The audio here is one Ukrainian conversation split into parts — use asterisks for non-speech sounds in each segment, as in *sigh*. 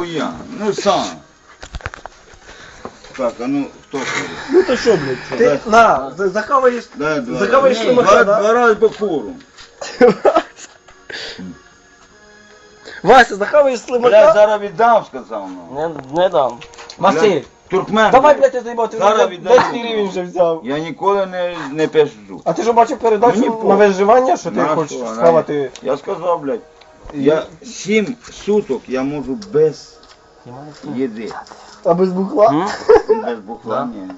ніхуя. Ну сам. Так, а ну хто ходить? Ну то що, блядь? Ти на, за- захаваєш. Дай два. Захаваєш рази. слимака, Два, да? два рази по фуру. Вася, захаваєш Бля, слимака. зараз віддам, сказав ну. Не, не дам. Василь, Туркмен. давай, блядь. я заїбав, ти Зараз за віддай 10 руку. вже взяв. Я ніколи не, не пишу. А ти що бачив передачу Мені на похуй. виживання, що ти На хочеш що, схавати? Я сказав, блядь, я сім суток я можу без їди. А без бухла? Без бухла, ні.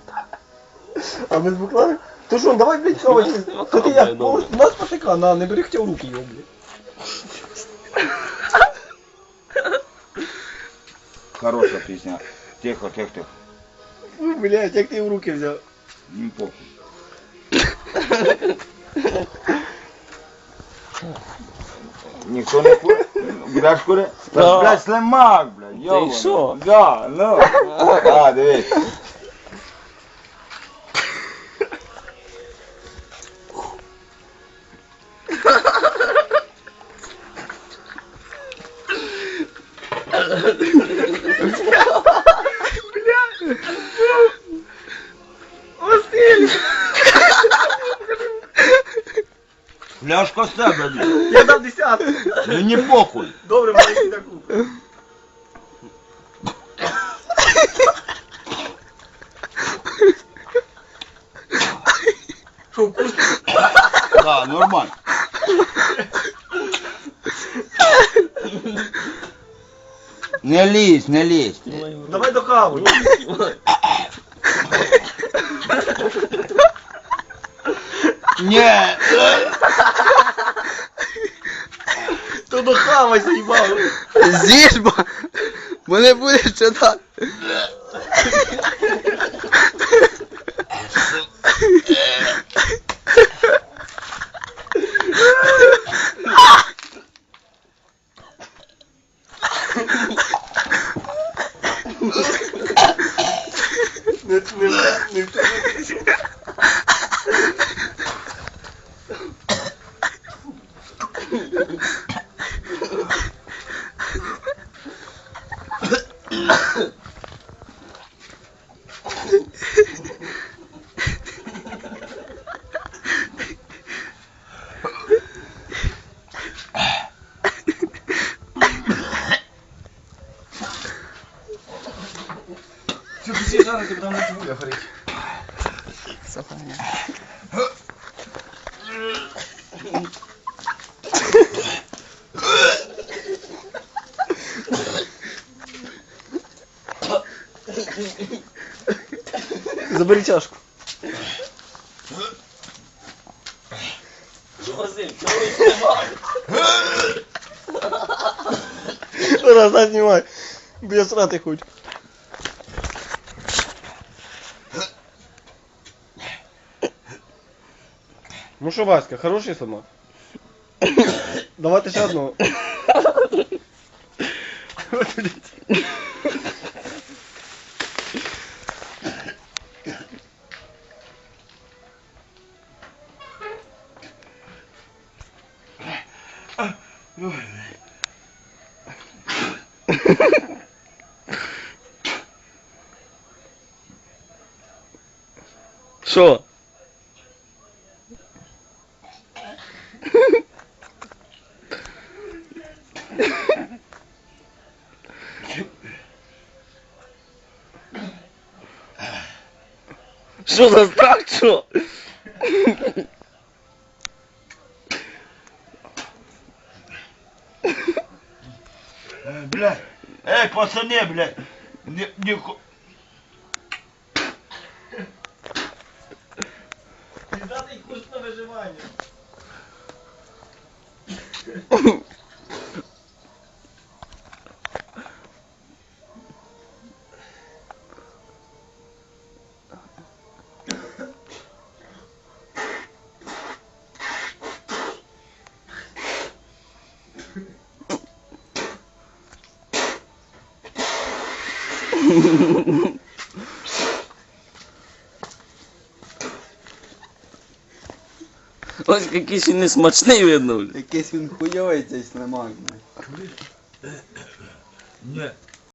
А без бухла? То що, давай, блядь, хавай. То ти як повністю нас потика, на, не бери хотя в руки його, блядь. Хороша пісня. Тихо, тихо, тихо. Фу, блядь, як ти в руки взяв? Не похуй. Ніхто не куре? Будеш куре? Та Да. блядь, слимак, блядь, йобано. що? Да, ну. А, дивись. *laughs* Пляшка з тебе, блядь. Я дав десятку. Мені похуй. Добре, маленький таку. Що, вкусно? Да, нормально. Не лізь, не лізь. Давай до каву. То до кава з'їбав. З'їж, бо, бо не буде читати. Не, не, не, не. Що ти всі жарити, бо там не цибуля горить. Забери чашку. Раз, снимай. Без сратый хоть. Ну что, Васька, хороший сама? Давай ты еще одного. *laughs* Що? Що за страх, що? Блядь. Ей, пацани, блядь. Не, не, Піздатий курс на виживання. Ось який ще не смачний видно. Якийсь він хуйовий цей слимак. Ні.